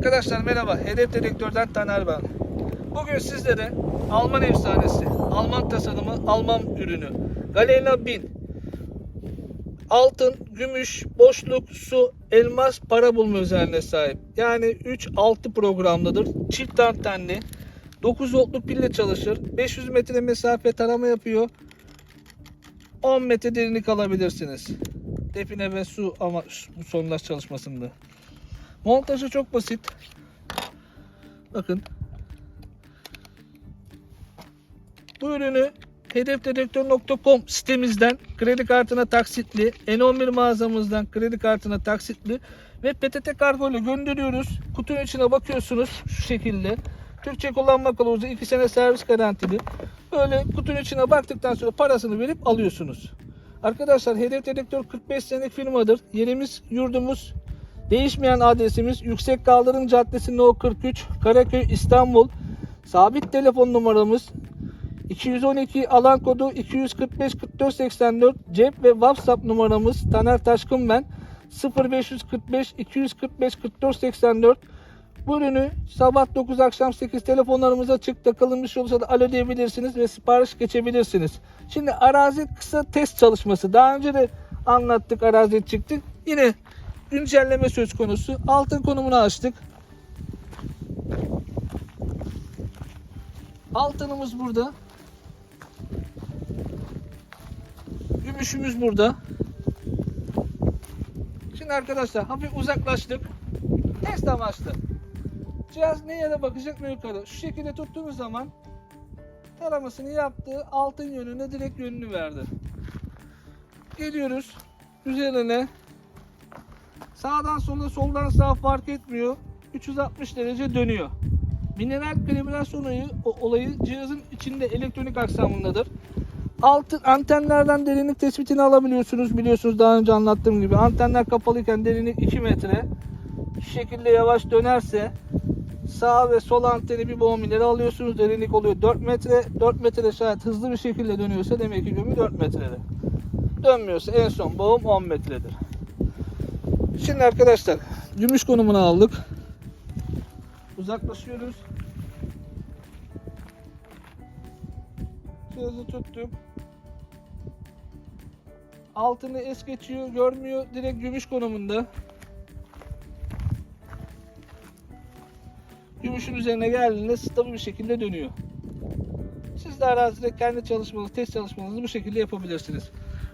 Arkadaşlar merhaba. Hedef Dedektör'den Taner ben. Bugün sizlere Alman efsanesi, Alman tasarımı, Alman ürünü Galena 1000 altın, gümüş, boşluk, su, elmas, para bulma özelliğine sahip. Yani 3-6 programlıdır. Çift antenli. 9 voltluk pille çalışır. 500 metre mesafe tarama yapıyor. 10 metre derinlik alabilirsiniz. Define ve su ama bu sondaj çalışmasında. Montajı çok basit. Bakın. Bu ürünü hedefdedektör.com sitemizden kredi kartına taksitli, N11 mağazamızdan kredi kartına taksitli ve PTT kargo ile gönderiyoruz. Kutunun içine bakıyorsunuz şu şekilde. Türkçe kullanma kılavuzu 2 sene servis garantili. Böyle kutunun içine baktıktan sonra parasını verip alıyorsunuz. Arkadaşlar Hedef Dedektör 45 senelik firmadır. Yerimiz, yurdumuz, değişmeyen adresimiz Yüksek Kaldırım Caddesi No 43, Karaköy, İstanbul. Sabit telefon numaramız 212 alan kodu 245 44 84 cep ve WhatsApp numaramız Taner Taşkın ben 0545 245 44 84 bu ürünü sabah 9 akşam 8 telefonlarımız açık takılmış olursa da alo diyebilirsiniz ve sipariş geçebilirsiniz. Şimdi arazi kısa test çalışması. Daha önce de anlattık araziye çıktık. Yine güncelleme söz konusu. Altın konumunu açtık. Altınımız burada. Gümüşümüz burada. Şimdi arkadaşlar hafif uzaklaştık. Test amaçlı. Cihaz ne yere bakacak ne yukarı. Şu şekilde tuttuğumuz zaman taramasını yaptığı altın yönüne direkt yönünü verdi. Geliyoruz üzerine sağdan sola soldan sağa fark etmiyor. 360 derece dönüyor. Mineral kalibrasyon olayı, olayı cihazın içinde elektronik aksamındadır. Altı antenlerden derinlik tespitini alabiliyorsunuz. Biliyorsunuz daha önce anlattığım gibi. Antenler kapalıyken derinlik 2 metre. Şu şekilde yavaş dönerse sağ ve sol anteni bir boğum ileri alıyorsunuz. Derinlik oluyor 4 metre. 4 metre şayet hızlı bir şekilde dönüyorsa demek ki gömü 4 metrede. Dönmüyorsa en son boğum 10 metredir. Şimdi arkadaşlar gümüş konumunu aldık. Uzaklaşıyoruz. Cihazı tuttuk. Altını es geçiyor, görmüyor. Direkt gümüş konumunda. Gümüşün üzerine geldiğinde stabil bir şekilde dönüyor. Siz de arazide kendi çalışmanızı, test çalışmanızı bu şekilde yapabilirsiniz.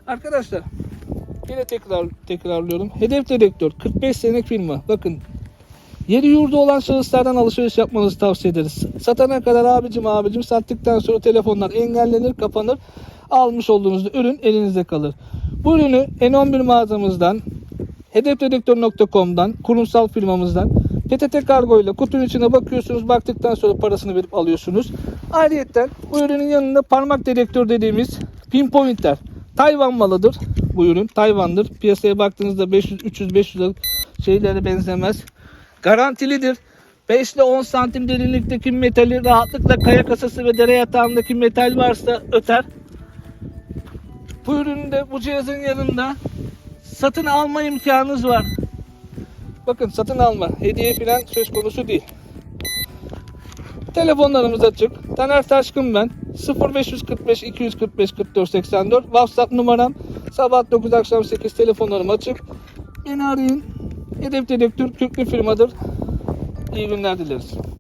Arkadaşlar yine tekrar tekrarlıyorum. Hedef Dedektör 45 senelik firma. Bakın Yeri yurdu olan şahıslardan alışveriş yapmanızı tavsiye ederiz. Satana kadar abicim abicim sattıktan sonra telefonlar engellenir, kapanır. Almış olduğunuz ürün elinizde kalır. Bu ürünü N11 mağazamızdan, hedefdedektör.com'dan, kurumsal firmamızdan PTT kargo ile kutunun içine bakıyorsunuz. Baktıktan sonra parasını verip alıyorsunuz. Ayrıca bu ürünün yanında parmak dedektör dediğimiz pinpointer. Tayvan malıdır bu ürün. Tayvan'dır. Piyasaya baktığınızda 500 300 500 şeylere benzemez. Garantilidir. 5 ile 10 santim derinlikteki metali rahatlıkla kaya kasası ve dere yatağındaki metal varsa öter. Bu ürünün de bu cihazın yanında satın alma imkanınız var. Bakın satın alma, hediye falan söz konusu değil. Telefonlarımız açık. Taner Taşkın ben. 0545 245 44 84 WhatsApp numaram. Sabah 9 akşam 8 telefonlarım açık. Beni arayın. Hedef Dedektör Kürklü firmadır. İyi günler dileriz.